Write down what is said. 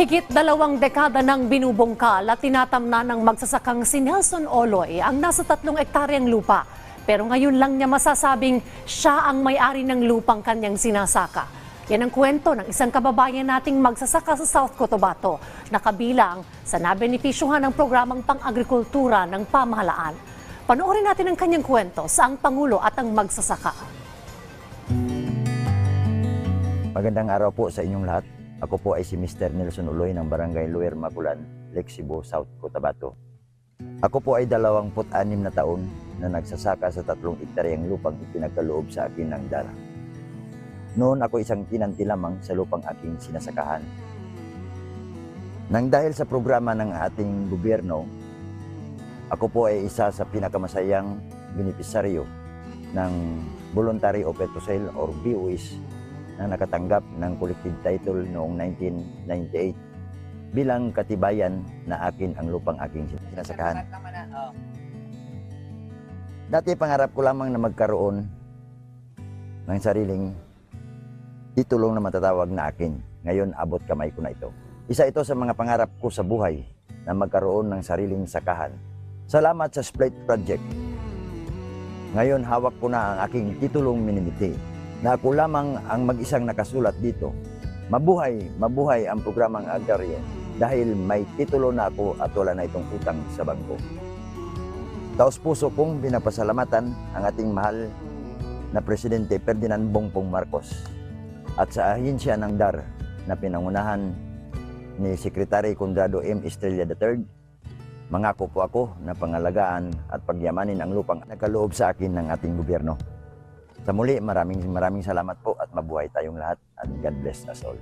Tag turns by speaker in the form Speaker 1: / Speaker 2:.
Speaker 1: Higit dalawang dekada nang binubungkal at tinatamna ng magsasakang si Nelson Oloy ang nasa tatlong ektaryang lupa. Pero ngayon lang niya masasabing siya ang may-ari ng lupang kanyang sinasaka. Yan ang kwento ng isang kababayan nating magsasaka sa South Cotabato na kabilang sa nabenepisyuhan ng programang pang-agrikultura ng pamahalaan. Panoorin natin ang kanyang kwento sa ang Pangulo at ang magsasaka.
Speaker 2: Magandang araw po sa inyong lahat. Ako po ay si Mr. Nelson Uloy ng Barangay Luer Magulan, Cebu, South Cotabato. Ako po ay 26 na taon na nagsasaka sa tatlong ektaryang lupang ipinagkaloob sa akin ng DARA. Noon ako isang tinanti lamang sa lupang aking sinasakahan. Nang dahil sa programa ng ating gobyerno, ako po ay isa sa pinakamasayang benepisaryo ng Voluntary Open to Sale or BOS na nakatanggap ng collective title noong 1998 bilang katibayan na akin ang lupang aking sinasakahan. Dati pangarap ko lamang na magkaroon ng sariling titulong na matatawag na akin. Ngayon abot kamay ko na ito. Isa ito sa mga pangarap ko sa buhay na magkaroon ng sariling sakahan. Salamat sa Split Project. Ngayon hawak ko na ang aking titulong minimiti na ako lamang ang mag-isang nakasulat dito. Mabuhay, mabuhay ang programang agraryo dahil may titulo na ako at wala na itong utang sa bangko. Taos puso kong binapasalamatan ang ating mahal na Presidente Ferdinand Bongbong Marcos at sa ahensya ng DAR na pinangunahan ni Secretary Conrado M. Estrella III, mangako po ako na pangalagaan at pagyamanin ang lupang nakaloob sa akin ng ating gobyerno. Sa muli, maraming maraming salamat po at mabuhay tayong lahat at God bless us all.